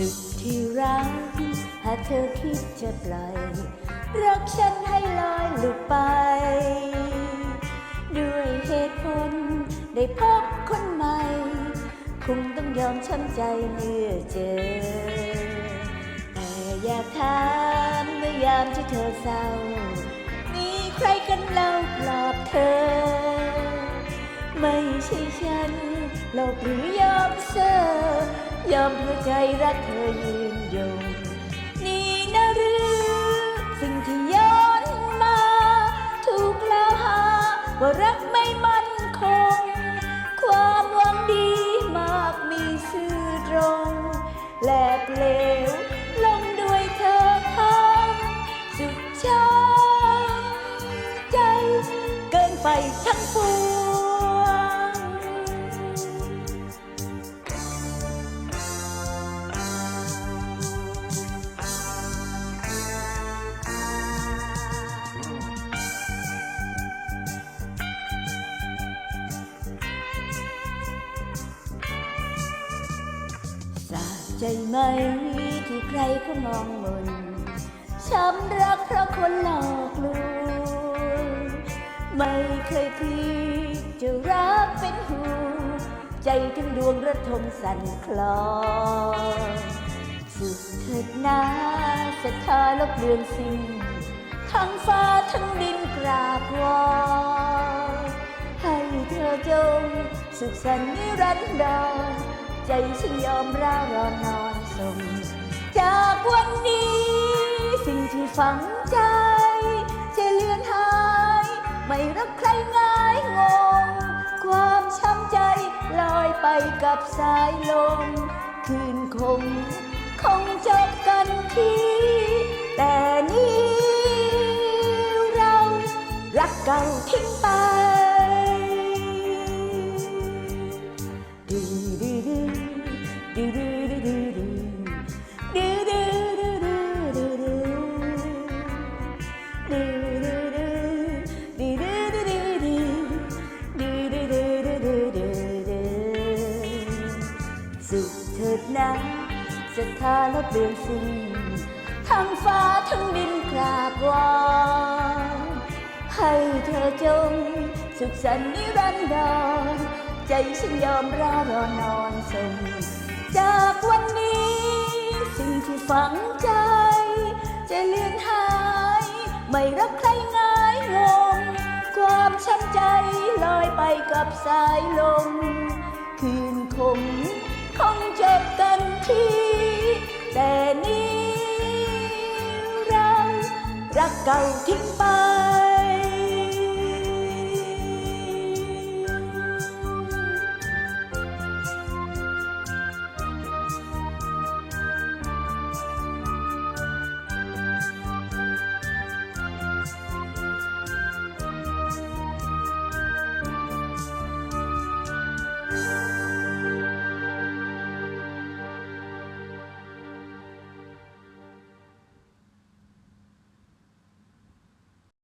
สุดที่รักหากเธอคิดจะปล่อย รักฉันให้ลอยหลุดไป ด้วยเหตุผลได้พบคนใหม่ คงต้องยอมช้ำใจเมื่อเจอ แต่อยากถามเมื่อยามที่เธอเศร้า มีใครกันเล่าปลอบเธอ ไม่ใช่ฉันหลอกหรือยอมเซอ ยอมเพื่อใจรักเธอยืนยงนี่นะหรือสิ่งที่ย้อนมา ถูกกล่าวหาว่ารักไม่มั่นคง ความหวังดีมากมีซื่อตรง และเปลวลงด้วยเธอทั้งสุดช้ำใจ เกินไปทั้งป ใจไหมที่ใครเขามองมนช้ำรักเพราะคนหลอกลวงไม่เคยคิดจะรักเป็นหูใจถึงดวงระทมสั่นคลอนสุดเถิดนาศรัทธาลบเลือนสิ้นทั้งฟ้าทั้งดินกราบวอนให้เธอจงสุขสันต์นิรันดร ใจฉันยอมร่ารอนอนส่งจากวันนี้ สิ่งที่ฝังใจจะเลือนหาย ไม่รักใครง่ายงง ความช้ำใจลอยไปกับสายลม คืนคง คงจบกันทีแต่นี้เรารักเก่าทิ้ง ศรัทธาลบเลือนสิ้นทั้งฟ้าทั้งดินกราบวานให้เธอจงสุขสันต์นิรันดรใจฉันยอมร่ารอนอนส่งจากวันนี้ สิ่งที่ฝังใจ จะเลือนหาย ไม่รักใครง่ายงง ความช้ำใจลอยไปกับสายลมคืนคงคงจบกันที 旧天崩